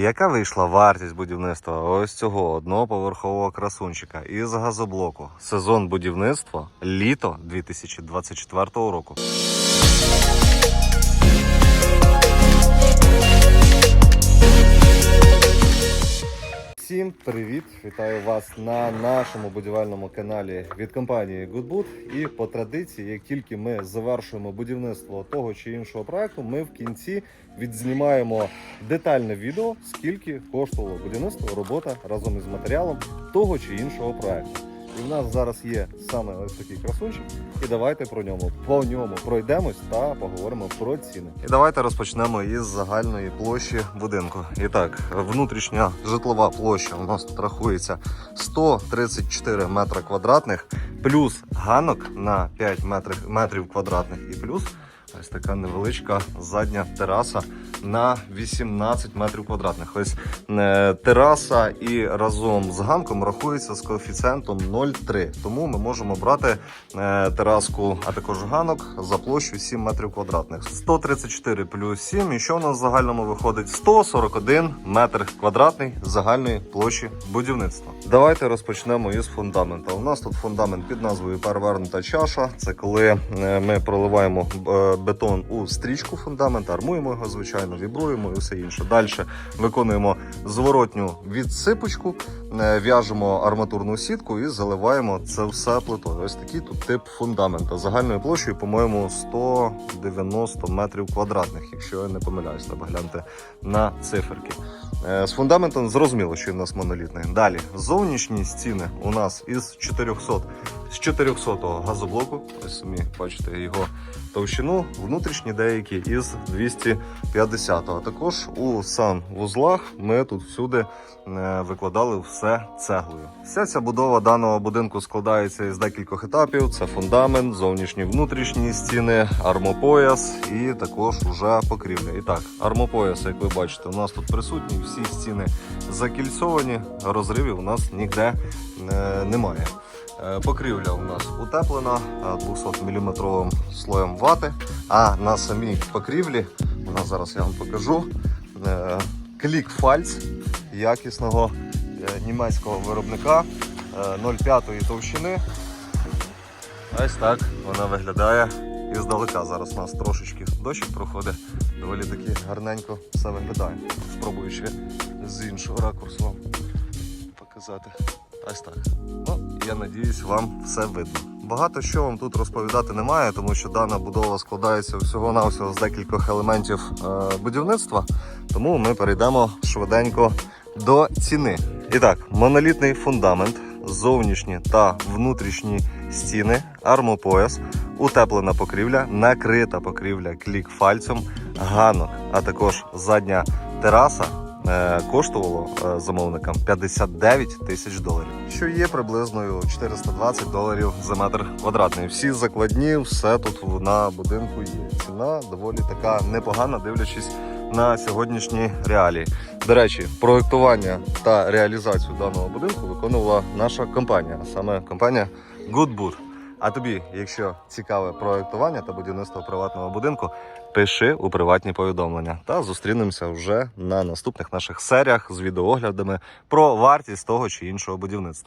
Яка вийшла вартість будівництва ось цього одноповерхового красунчика із газоблоку? Сезон будівництва літо 2024 року. Всім привіт! Вітаю вас на нашому будівельному каналі від компанії Goodboot. І по традиції, як тільки ми завершуємо будівництво того чи іншого проекту, ми в кінці відзнімаємо детальне відео, скільки коштувало будівництво, робота разом із матеріалом того чи іншого проекту. І в нас зараз є саме ось такий красунчик. І давайте про ньому по ньому пройдемось та поговоримо про ціни. І давайте розпочнемо із загальної площі будинку. І так, внутрішня житлова площа у нас тут рахується 134 метри квадратних, плюс ганок на 5 метрів, метрів квадратних, і плюс ось така невеличка задня тераса на 18 метрів квадратних. Ось е, тераса і разом з ганком рахується з коефіцієнтом 0,3. Тому ми можемо брати е, тераску, а також ганок за площу 7 метрів квадратних. 134 плюс 7. І що у нас в загальному виходить? 141 метр квадратний загальної площі будівництва. Давайте розпочнемо із фундамента. У нас тут фундамент під назвою перевернута чаша. Це коли е, ми проливаємо бетон у стрічку фундамента, армуємо його, звичайно, вібруємо і все інше. Далі виконуємо зворотню відсипочку, е, в'яжемо арматурну сітку і заливаємо це все плитою. Ось такий тут тип фундамента. Загальною площею, по-моєму, 190 метрів квадратних, якщо я не помиляюсь, треба гляньте на циферки. Е, З фундаментом зрозуміло, що він у нас монолітний. Далі зовнішні стіни у нас із 400 з 400 газоблоку. Ось самі бачите його товщину, внутрішні деякі із 250 А також у санвузлах ми тут всюди е, викладали все цеглою. Вся ця будова даного будинку складається із декількох етапів: це фундамент, зовнішні внутрішні стіни, армопояс і також уже покрівля. І так, армопояс, як ви бачите, у нас тут присутні, всі стіни закільцовані, розривів у нас ніде е, немає. Е, Покрівля у нас утеплена 200 мм слоєм вати. А на самій покрівлі, у нас зараз я вам покажу, е, клік фальц якісного е, німецького виробника е, 0,5 товщини. Ось так вона виглядає і здалека. Зараз у нас трошечки дощик проходить, доволі таки гарненько все виглядає. Спробую ще з іншого ракурсу вам показати. Ось так. Ну, я надіюсь, вам все видно. Багато що вам тут розповідати немає, тому що дана будова складається всього-навсього з декількох елементів е, будівництва. Тому ми перейдемо швиденько до ціни. І так, монолітний фундамент, зовнішні та внутрішні стіни, армопояс, утеплена покрівля, накрита покрівля клік-фальцем, ганок, а також задня тераса коштувало е, замовникам 59 тисяч доларів, що є приблизно 420 доларів за метр квадратний. Всі закладні, все тут на будинку є. Ціна доволі така непогана, дивлячись на сьогоднішні реалії. До речі, проектування та реалізацію даного будинку виконувала наша компанія, а саме компанія Goodboot. А тобі, якщо цікаве проектування та будівництво приватного будинку, пиши у приватні повідомлення та зустрінемося вже на наступних наших серіях з відеооглядами про вартість того чи іншого будівництва.